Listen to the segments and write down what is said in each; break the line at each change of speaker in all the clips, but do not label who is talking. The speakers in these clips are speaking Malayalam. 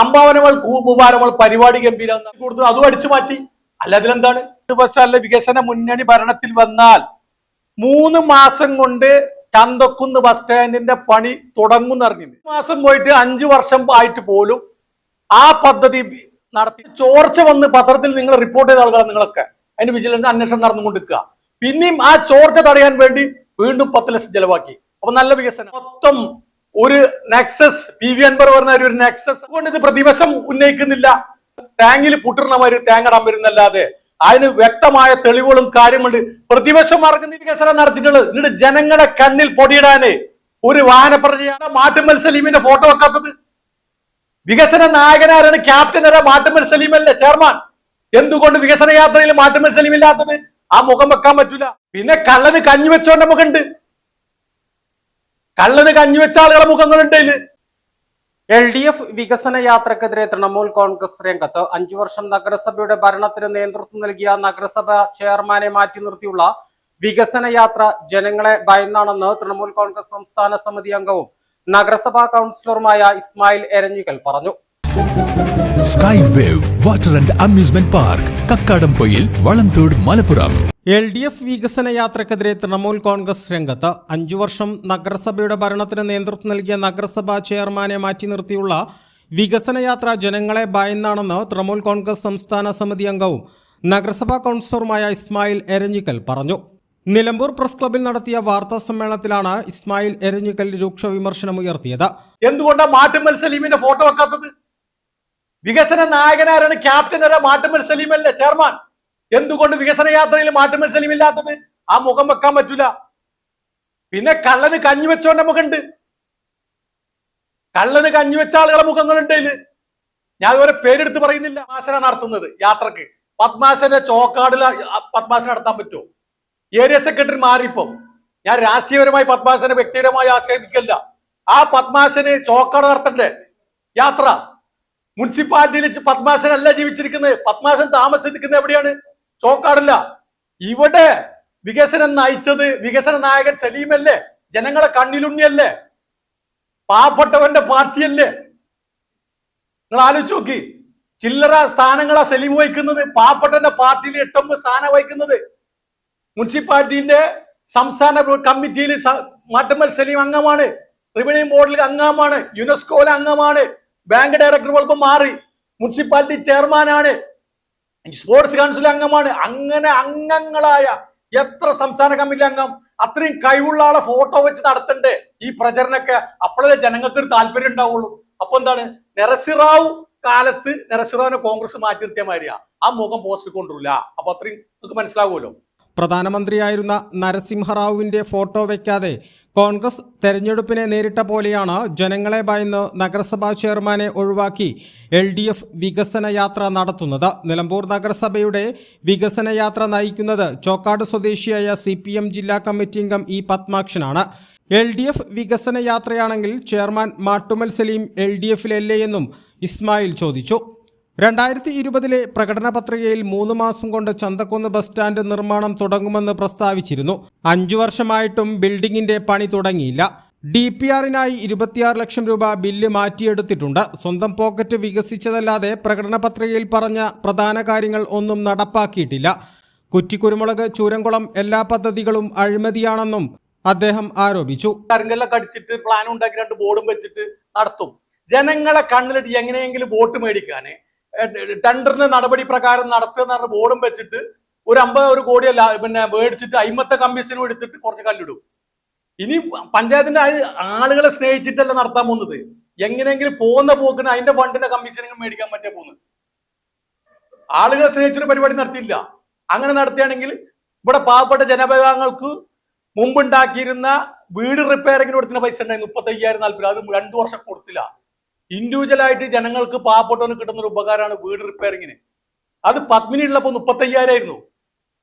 സംഭാവനകൾ കൂപ്പുപാരങ്ങൾ പരിപാടി ഗംഭീരം കൊടുത്തു. അതും അടിച്ചു മാറ്റി. അല്ല അതിലെന്താണ്? ഇടതുപക്ഷ വികസന മുന്നണി ഭരണത്തിൽ വന്നാൽ മൂന്ന് മാസം കൊണ്ട് ചന്തക്കുന്ന് ബസ് സ്റ്റാൻഡിന്റെ പണി തുടങ്ങും അറിഞ്ഞു മാസം പോയിട്ട് അഞ്ചു വർഷം ആയിട്ട് പോലും ആ പദ്ധതി നടത്തി. ചോർച്ച വന്ന് പത്രത്തിൽ നിങ്ങൾ റിപ്പോർട്ട് ചെയ്ത ആളുകളാണ് നിങ്ങളൊക്കെ. അതിന് വിജിലൻസ് അന്വേഷണം നടന്നുകൊണ്ടിരിക്കുക. പിന്നെയും ആ ചോർച്ച തടയാൻ വേണ്ടി വീണ്ടും പത്ത് ലക്ഷം ചെലവാക്കി. അപ്പൊ നല്ല വികസനം. മൊത്തം ഒരു നെക്സസ് പി വി അൻപർ പറഞ്ഞ ഒരു നെക്സസ് അതുകൊണ്ട് ഇത് പ്രതിവശം ഉന്നയിക്കുന്നില്ല. ടാങ്കിൽ പുട്ടിരുന്ന മാതിരി തേങ്ങടാൻ വരുന്നല്ലാതെ അതിന് വ്യക്തമായ തെളിവുകളും കാര്യമുണ്ട് പ്രതിവശം മാർഗം വികസനം നടത്തിയിട്ടുള്ളത് എന്നിട്ട് ജനങ്ങളുടെ കണ്ണിൽ പൊടിയിടാന് ഒരു വാഹനപ്രജയാണ് മാട്ടുമൽ സലീമിന്റെ ഫോട്ടോ വെക്കാത്തത്. വികസന നായകനാരാണ് ക്യാപ്റ്റൻ ആരാ? മാട്ടുമൽ സലീമല്ലേ ചെയർമാൻ. എന്തുകൊണ്ട് വികസന യാത്രയിൽ മാട്ടുമൽ സലീം ഇല്ലാത്തത്? ആ മുഖം വെക്കാൻ പറ്റൂല. പിന്നെ കള്ളന് കഞ്ഞി വെച്ചോണ്ട് നമുക്കുണ്ട്. കള്ളന് കഞ്ഞി വെച്ച ആളുകളെ മുഖങ്ങളുണ്ട്
എൽ ഡി എഫ് വികസന യാത്രക്കെതിരെ തൃണമൂൽ കോൺഗ്രസ് രംഗത്ത് അഞ്ചു വർഷം നഗരസഭയുടെ ഭരണത്തിന് നേതൃത്വം നൽകിയ നഗരസഭ ചെയർമാനെ മാറ്റി നിർത്തിയുള്ള വികസന യാത്ര ജനങ്ങളെ ഭയന്നാണെന്ന് തൃണമൂൽ കോൺഗ്രസ് സംസ്ഥാന സമിതി അംഗവും നഗരസഭാ കൗൺസിലറുമായ ഇസ്മായിൽ എരഞ്ഞിക്കൽ പറഞ്ഞു.
Sky wave water and amusement park Kakkadampoyil Valamthode Malappuram.
L D F വികസന യാത്രക്കെതിരെ തൃണമൂൽ കോൺഗ്രസ് രംഗത്ത് അഞ്ചു വർഷം നഗരസഭയുടെ ഭരണത്തിന് നേതൃത്വം നൽകിയ നഗരസഭാ ചെയർമാനെ മാറ്റി നിർത്തിയുള്ള വികസന യാത്ര ജനങ്ങളെ ഭയന്നാണെന്ന് തൃണമൂൽ കോൺഗ്രസ് സംസ്ഥാന സമിതി അംഗവും നഗരസഭാ കൗൺസിലറുമായ ഇസ്മായിൽ എരഞ്ഞിക്കൽ പറഞ്ഞു. നിലമ്പൂർ പ്രസ് ക്ലബിൽ നടത്തിയ വാർത്താ സമ്മേളനത്തിലാണ് ഇസ്മായിൽ എരഞ്ഞിക്കൽ രൂക്ഷ വിമർശനമുയർത്തിയത്
ഉയർത്തിയത്. മാട്ടുമൽ സലീമിന്റെ ഫോട്ടോ വെക്കാത്തത്? വികസന നായകനാരാണ് ക്യാപ്റ്റൻ ചെയർമാൻ? എന്തുകൊണ്ട് വികസന യാത്രയിൽ മാറ്റം സലീം ഇല്ലാത്തത് ആ മുഖം വെക്കാൻ പറ്റൂല. പിന്നെ കള്ളന് കഞ്ഞി വെച്ചോന്റെ മുഖമുണ്ട്. കള്ളന് കഞ്ഞി വെച്ച ആളുകളെ മുഖങ്ങളുണ്ട് ഇതിൽ ഞാൻ ഇവരെ പേരെടുത്ത് പറയുന്നില്ല. പത്മാസന നടത്തുന്നത് യാത്രയ്ക്ക്. പത്മാശന്റെ ചോക്കാടിൽ പത്മാസന നടത്താൻ പറ്റുമോ? ഏരിയ സെക്രട്ടറി മാറിപ്പം ഞാൻ രാഷ്ട്രീയപരമായി പത്മാശനെ വ്യക്തിപരമായി ആശ്രയിപ്പിക്കല്ല ആ പത്മാസന് ചോക്കാട് നടത്തണ്ടേ യാത്ര. മുനിസിപ്പാലിറ്റിയിൽ പത്മാസൻ അല്ല ജീവിച്ചിരിക്കുന്നത്. പത്മാസൻ താമസിക്കുന്നത് എവിടെയാണ്? ചോക്കാടില്ല. ഇവിടെ വികസനം നയിച്ചത് വികസന നായകൻ സലീമല്ലേ? ജനങ്ങളെ കണ്ണിലുണ്ണിയല്ലേ? പാവപ്പെട്ടവന്റെ പാർട്ടിയല്ലേ? നിങ്ങൾ ആലോചിച്ച് നോക്കി. ചില്ലറ സ്ഥാനങ്ങളാ സലീം വഹിക്കുന്നത്. പാവപ്പെട്ടവന്റെ പാർട്ടിയിൽ എട്ടൊമ്പത് സ്ഥാനം വഹിക്കുന്നത് മുനിസിപ്പാലിറ്റിന്റെ സംസ്ഥാന കമ്മിറ്റിയിൽ മാറ്റമ്മൽ സലീം അംഗമാണ്. റവന്യൂ ബോർഡിൽ അംഗമാണ്. യുനെസ്കോയിലെ അംഗമാണ്. ബാങ്ക് ഡയറക്ടർ ചിലപ്പോൾ മാറി. മുനിസിപ്പാലിറ്റി ചെയർമാനാണ്. സ്പോർട്സ് കൗൺസിൽ അംഗമാണ്. അങ്ങനെ അംഗങ്ങളായ എത്ര സംസ്ഥാന കമ്മിറ്റി അംഗം? അത്രയും കഴിവുള്ള ആളെ ഫോട്ടോ വെച്ച് നടത്തണ്ടേ? ഈ പ്രചരണമൊക്കെ അപ്പോഴേ ജനങ്ങൾക്ക് ഒരു താല്പര്യം ഉണ്ടാവുള്ളൂ. അപ്പൊ എന്താണ്? നെറസിറാവു കാലത്ത് നെറസിറാവിനെ കോൺഗ്രസ് മാറ്റി നിർത്തിയ മാതിരിയാ. ആ മുഖം പോസ്റ്റ് കൊണ്ടുവരില്ല. അപ്പൊ അത്രയും നമുക്ക് മനസ്സിലാവുമല്ലോ?
പ്രധാനമന്ത്രിയായിരുന്ന നരസിംഹറാവുവിന്റെ ഫോട്ടോ വയ്ക്കാതെ കോൺഗ്രസ് തെരഞ്ഞെടുപ്പിനെ നേരിട്ട പോലെയാണ് ജനങ്ങളെ ഭയന്ന് നഗരസഭാ ചെയർമാനെ ഒഴിവാക്കി എൽ ഡി എഫ് വികസന യാത്ര നടത്തുന്നത്. നിലമ്പൂർ നഗരസഭയുടെ വികസന യാത്ര നയിക്കുന്നത് ചോക്കാട് സ്വദേശിയായ സി പി എം ജില്ലാ കമ്മിറ്റി അംഗം ഇ പത്മാക്ഷനാണ്. എൽ ഡി എഫ് വികസന യാത്രയാണെങ്കിൽ chairman Mattummal Salim L D എഫിലല്ലേ എന്നും ഇസ്മായിൽ ചോദിച്ചു. രണ്ടായിരത്തി ഇരുപതിലെ പ്രകടന പത്രികയിൽ മൂന്ന് മാസം കൊണ്ട് ചന്തക്കുന്ന് ബസ് സ്റ്റാൻഡ് നിർമ്മാണം തുടങ്ങുമെന്ന് പ്രസ്താവിച്ചിരുന്നു. അഞ്ചു വർഷമായിട്ടും ബിൽഡിംഗിന്റെ പണി തുടങ്ങിയില്ല. ഡി പി ആറിനായി ഇരുപത്തിയാറ് ലക്ഷം രൂപ ബില്ല് മാറ്റിയെടുത്തിട്ടുണ്ട്. സ്വന്തം പോക്കറ്റ് വികസിച്ചതല്ലാതെ പ്രകടന പത്രികയിൽ പറഞ്ഞ പ്രധാന കാര്യങ്ങൾ ഒന്നും നടപ്പാക്കിയിട്ടില്ല. കുറ്റിക്കുരുമുളക് ചൂരംകുളം എല്ലാ പദ്ധതികളും അഴിമതിയാണെന്നും അദ്ദേഹം ആരോപിച്ചു.
കടിച്ചിട്ട് പ്ലാൻ ഉണ്ടാക്കി രണ്ട് ബോർഡും വെച്ചിട്ട് നടത്തും. ജനങ്ങളെ കണ്ണിലിട്ട് എങ്ങനെയെങ്കിലും വോട്ട് മേടിക്കാന് ടെൻഡറിന് നടപടി പ്രകാരം പറഞ്ഞ ബോർഡും വെച്ചിട്ട് ഒരു അമ്പത് ഒരു കോടിയല്ല പിന്നെ മേടിച്ചിട്ട് അയിമത്തെ കമ്മീഷനും എടുത്തിട്ട് കുറച്ച് കല്ലിടും. ഇനി പഞ്ചായത്തിന്റെ ആളുകളെ സ്നേഹിച്ചിട്ടല്ല നടത്താൻ പോകുന്നത്. എങ്ങനെയെങ്കിലും പോകുന്ന പോക്കിന് അതിന്റെ ഫണ്ടിന്റെ കമ്മീഷനും മേടിക്കാൻ പറ്റിയ പോകുന്നത്. ആളുകളെ സ്നേഹിച്ചൊരു പരിപാടി നടത്തിയില്ല. അങ്ങനെ നടത്തുകയാണെങ്കിൽ ഇവിടെ പാവപ്പെട്ട ജനവിഭാഗങ്ങൾക്ക് മുമ്പുണ്ടാക്കിയിരുന്ന വീട് റിപ്പയറിങ്ങിന് കൊടുത്തിരുന്ന പൈസ ഉണ്ടായിരുന്നു. മുപ്പത്തി അയ്യായിരം നാല്പത് അത് രണ്ടു വർഷം കൊടുത്തില്ല. ഇൻഡിവിജ്വൽ ആയിട്ട് ജനങ്ങൾക്ക് പാവപ്പെട്ടവന് കിട്ടുന്ന ഒരു ഉപകാരമാണ് വീട് റിപ്പയറിങ്ങിന് അത് പത്മിനി ഉള്ളപ്പോൾ മുപ്പത്തി അയ്യായിരം ആയിരുന്നു.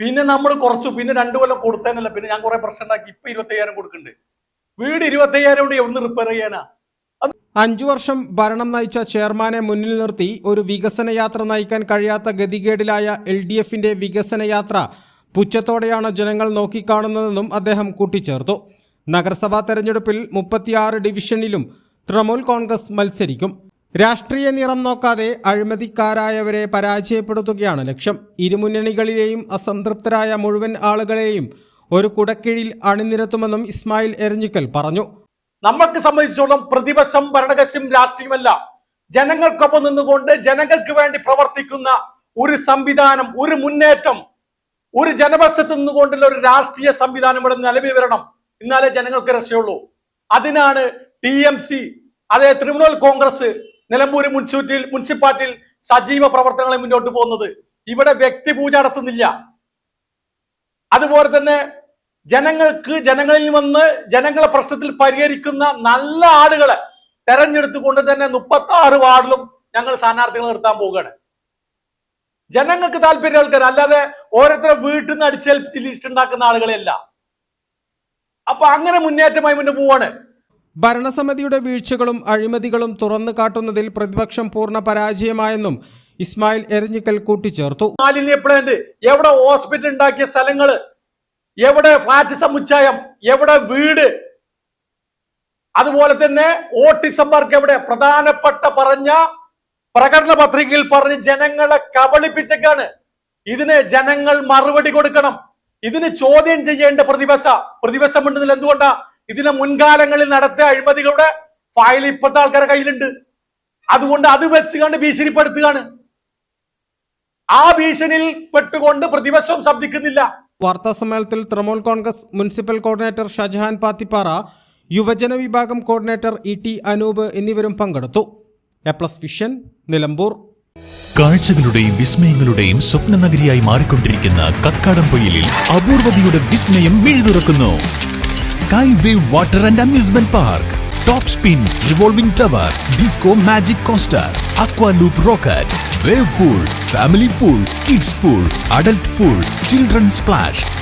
പിന്നെ നമ്മൾ കുറച്ചു പിന്നെ രണ്ടു കൊല്ലം കൊടുത്തേന്നല്ല പിന്നെ ഞാൻ കുറെ പ്രശ്നം ഉണ്ടാക്കി ഇപ്പൊ ഇരുപത്തി അയ്യായിരം കൊടുക്കുന്നുണ്ട്. വീട് ഇരുപത്തി അയ്യായിരം കൊണ്ട് എവിടുന്ന് റിപ്പയർ ചെയ്യാനാ?
അഞ്ചു വർഷം ഭരണം നയിച്ച ചെയർമാനെ മുന്നിൽ നിർത്തി ഒരു വികസന യാത്ര നയിക്കാൻ കഴിയാത്ത ഗതികേടിലായ എൽ ഡി എഫിന്റെ വികസന യാത്ര പുച്ഛത്തോടെയാണ് ജനങ്ങൾ നോക്കിക്കാണുന്നതെന്നും അദ്ദേഹം കൂട്ടിച്ചേർത്തു. നഗരസഭാ തെരഞ്ഞെടുപ്പിൽ മുപ്പത്തിയാറ് ഡിവിഷനിലും തൃണമൂൽ കോൺഗ്രസ് മത്സരിക്കും. രാഷ്ട്രീയ നിറം നോക്കാതെ അഴിമതിക്കാരായവരെ പരാജയപ്പെടുത്തുകയാണ് ലക്ഷ്യം. ഇരുമുന്നണികളിലെയും അസംതൃപ്തരായ മുഴുവൻ ആളുകളെയും ഒരു കുടക്കീഴിൽ അണിനിരത്തുമെന്നും ഇസ്മായിൽ എരഞ്ഞിക്കൽ പറഞ്ഞു.
നമ്മൾക്ക് സംബന്ധിച്ചോളം പ്രതിപക്ഷം ഭരണകക്ഷം രാഷ്ട്രീയമല്ല. ജനങ്ങൾക്കൊപ്പം നിന്നുകൊണ്ട് ജനങ്ങൾക്ക് വേണ്ടി പ്രവർത്തിക്കുന്ന ഒരു സംവിധാനം ഒരു മുന്നേറ്റം ഒരു ജനപക്ഷത്ത് നിന്നുകൊണ്ടുള്ള ഒരു രാഷ്ട്രീയ സംവിധാനം ഇവിടെ നിലവിൽ വരണം. എന്നാലേ ജനങ്ങൾക്ക് രക്ഷയുള്ളൂ. അതിനാണ് ടി എം സി അതേ തൃണമൂൽ കോൺഗ്രസ് നിലമ്പൂർ മുനിസിപ്പാലിറ്റിയിൽ മുനിസിപ്പാലിറ്റിയിൽ സജീവ പ്രവർത്തനങ്ങളെ മുന്നോട്ട് പോകുന്നത്. ഇവിടെ വ്യക്തിപൂജ നടത്തുന്നില്ല. അതുപോലെ തന്നെ ജനങ്ങൾക്ക് ജനങ്ങളിൽ വന്ന് ജനങ്ങളെ പ്രശ്നത്തിൽ പരിഹരിക്കുന്ന നല്ല ആളുകളെ തെരഞ്ഞെടുത്തുകൊണ്ട് തന്നെ മുപ്പത്തി ആറ് വാർഡിലും ഞങ്ങൾ സ്ഥാനാർത്ഥികൾ നിർത്താൻ പോവുകയാണ്. ജനങ്ങൾക്ക് താല്പര്യം ആൾക്കാർ അല്ലാതെ ഓരോരുത്തരെ വീട്ടിൽ നിന്ന് അടിച്ചേൽപ്പിച്ച് ലിസ്റ്റ് ഉണ്ടാക്കുന്ന ആളുകളെയല്ല അപ്പൊ അങ്ങനെ മുന്നേറ്റമായി മുന്നേ പോവാണ്
ഭരണസമിതിയുടെ വീഴ്ചകളും അഴിമതികളും തുറന്നു കാട്ടുന്നതിൽ പ്രതിപക്ഷം പൂർണ പരാജയമായെന്നും ഇസ്മായിൽ എരഞ്ഞിക്കൽ കൂട്ടിച്ചേർത്തു.
മാലിന്യ പ്ലാന്റ് എവിടെ ഹോസ്പിറ്റൽ ഉണ്ടാക്കിയ സ്ഥലങ്ങൾ? എവിടെ ഫ്ലാറ്റ് സമുച്ചയം? എവിടെ വീട്? അതുപോലെ തന്നെ ഓട്ടിസംമാർക്ക് എവിടെ? പ്രധാനപ്പെട്ട പറഞ്ഞ പ്രകടന പത്രികയിൽ പറഞ്ഞ് ജനങ്ങളെ കബളിപ്പിച്ചേക്കാണ്. ഇതിന് ജനങ്ങൾ മറുപടി കൊടുക്കണം. ഇതിന് ചോദ്യം ചെയ്യേണ്ട പ്രതിപക്ഷ പ്രതിപക്ഷം ഉണ്ടെന്നില്ല എന്തുകൊണ്ടാ ഇതിന് മുൻകാലങ്ങളിൽ നടത്തിയ അഴിമതികളുടെ ഫയൽ ഇപ്പോഴത്തെ ആൾക്കാരുടെ കയ്യിലുണ്ട്. അതുകൊണ്ട് അത് വെച്ചുകൊണ്ട് ഭീഷണിപ്പെടുത്തുകയാണ്. ആ ഭീഷണിയിൽ പെട്ടുകൊണ്ട് പ്രതിപക്ഷം ശബ്ദിക്കുന്നില്ല.
വാർത്താ സമ്മേളനത്തിൽ തൃണമൂൽ കോൺഗ്രസ് മുനിസിപ്പൽ കോർഡിനേറ്റർ ഷജഹാൻ പാത്തിപ്പാറ യുവജന വിഭാഗം കോർഡിനേറ്റർ ഇ ടി അനൂപ് എന്നിവരും പങ്കെടുത്തു. A plus vision Nilambur.
കാഴ്ചകളുടെയും വിസ്മയങ്ങളുടെയും സ്വപ്ന നഗരിയായി മാറിക്കൊണ്ടിരിക്കുന്ന കക്കാടം പൊയിലിൽ അപൂർവതയുടെ വിസ്മയം മിഴുതുറക്കുന്നു. sky wave water and amusement park top spin revolving tower disco magic coaster aqua loop rocket wave pool family pool kids pool adult pool children splash